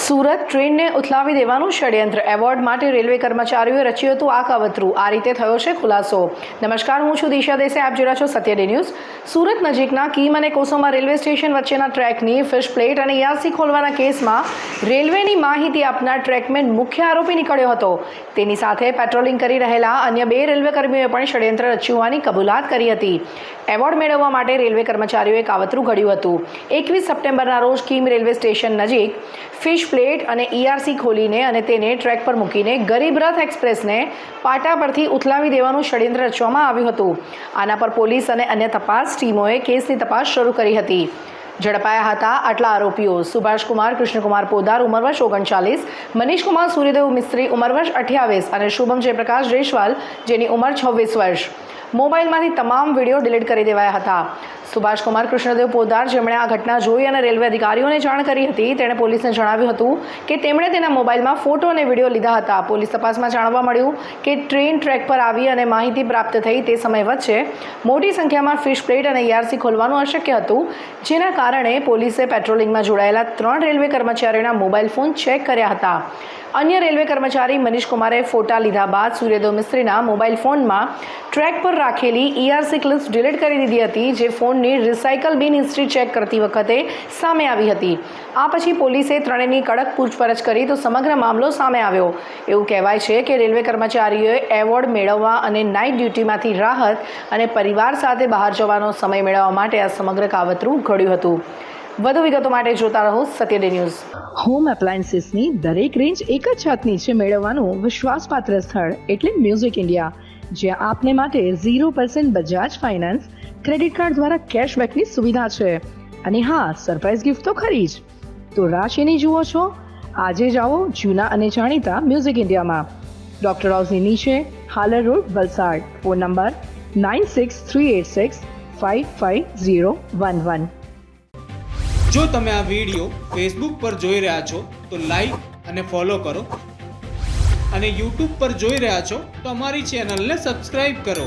સુરત ટ્રેનને ઉથલાવી દેવાનું ષડયંત્ર. એવોર્ડ માટે રેલવે કર્મચારીઓએ રચ્યું હતું આ કાવતરું આ રીતે થયો છે ખુલાસો. નમસ્કાર, હું છું દિશા દેસાઈ. આપ જોડા છો સત્ય ડે ન્યૂઝ. સુરત નજીકના કીમ અને કોસોમાં રેલવે સ્ટેશન વચ્ચેના ટ્રેકની ફિશ પ્લેટ અને યાસી ખોલવાના કેસમાં રેલવેની માહિતી આપનાર ટ્રેકમેન મુખ્ય આરોપી નીકળ્યો હતો. તેની સાથે પેટ્રોલિંગ કરી રહેલા અન્ય બે રેલવે કર્મીઓએ પણ ષડયંત્ર રચ્યું હોવાની કબૂલાત કરી હતી. એવોર્ડ મેળવવા માટે રેલવે કર્મચારીઓએ કાવતરું ઘડ્યું હતું. એકવીસ સપ્ટેમ્બરના રોજ કીમ રેલવે સ્ટેશન નજીક ફિશ પ્લેટ અને ઈઆરસી ખોલીને અને તેને ટ્રેક પર મૂકીને ગરીબ રથ એક્સપ્રેસને પાટા પરથી ઉથલાવી દેવાનું ષડયંત્ર રચવામાં આવ્યું હતું. આના પર પોલીસ અને અન્ય તપાસ ટીમોએ કેસની તપાસ શરૂ કરી હતી. ઝડપાયા હતા આટલા આરોપીઓ. સુભાષકુમાર, કૃષ્ણકુમાર પોદાર, ઉમરવશ ઓગણચાલીસ, મનીષકુમાર સૂર્યદેવ મિસ્ત્રી, ઉમરવશ અઠ્યાવીસ અને શુભમ જયપ્રકાશ જયસ્વાલ જેની ઉંમર છવ્વીસ વર્ષ. મોબાઈલમાંથી તમામ વીડિયો ડિલીટ કરી દેવાયા હતા. સુભાષકુમાર કૃષ્ણદેવ પોદાર જેમણે આ ઘટના જોઈ અને રેલવે અધિકારીઓને જાણ કરી હતી. તેણે પોલીસને જણાવ્યું હતું કે તેમણે તેના મોબાઈલમાં ફોટો અને વીડિયો લીધા હતા. પોલીસ તપાસમાં જાણવા મળ્યું કે ટ્રેન ટ્રેક પર આવી અને માહિતી પ્રાપ્ત થઈ તે સમય વચ્ચે મોટી સંખ્યામાં ફિશ પ્લેટ અને ઈઆરસી ખોલવાનું અશક્ય હતું. જેના કારણે પોલીસે પેટ્રોલિંગમાં જોડાયેલા ત્રણ રેલવે કર્મચારીઓના મોબાઈલ ફોન ચેક કર્યા હતા. અન્ય રેલવે કર્મચારી મનીષ કુમારે ફોટા લીધા બાદ સૂર્યદેવ મિસ્ત્રીના મોબાઈલ ફોનમાં ટ્રેક પર રાખેલી ઈઆરસી ક્લિપ્સ ડિલીટ કરી દીધી હતી. જે ફોનની રિસાયકલ બિન હિસ્ટ્રી ચેક કરતી વખતે સામે આવી હતી. આ પછી પોલીસે ત્રણેયની કડક પૂછપરછ કરી તો સમગ્ર મામલો સામે આવ્યો. એવું કહેવાય છે કે રેલવે કર્મચારીઓએ એવોર્ડ મેળવવા અને નાઇટ ડ્યુટીમાંથી રાહત અને પરિવાર સાથે બહાર જવાનો સમય મેળવવા માટે આ સમગ્ર કાવતરું ઘડ્યું હતું. વધુ વિગતો માટે જોતા રહો સત્ય ન્યૂઝ. હોમ એપ્લાયન્સીસની દરેક રેન્જ એક જ છાતની છે મેળવવાનું વિશ્વાસપાત્ર સ્થળ એટલે મ્યુઝિક ઇન્ડિયા જ્યાં આપને માટે zero percent Bajaj Finance credit card દ્વારા કેશબેકની સુવિધા છે. અને હા સરપ્રાઇઝ ગિફ્ટ તો ખરી જ. તો રાશિની જુઓ છો. આજે જાઓ જૂના અને જાણીતા મ્યુઝિક ઇન્ડિયામાં ડોક્ટર હાઉસની નીચે Halar road Valsad. Phone number nine six three eight six five five zero one one જો તમે આ વીડિયો ફેસબુક પર જોઈ રહ્યા છો, તો લાઈક અને ફોલો કરો. અને યુટ્યુબ પર જોઈ રહ્યા છો, તો અમારી ચેનલને સબસ્ક્રાઈબ કરો.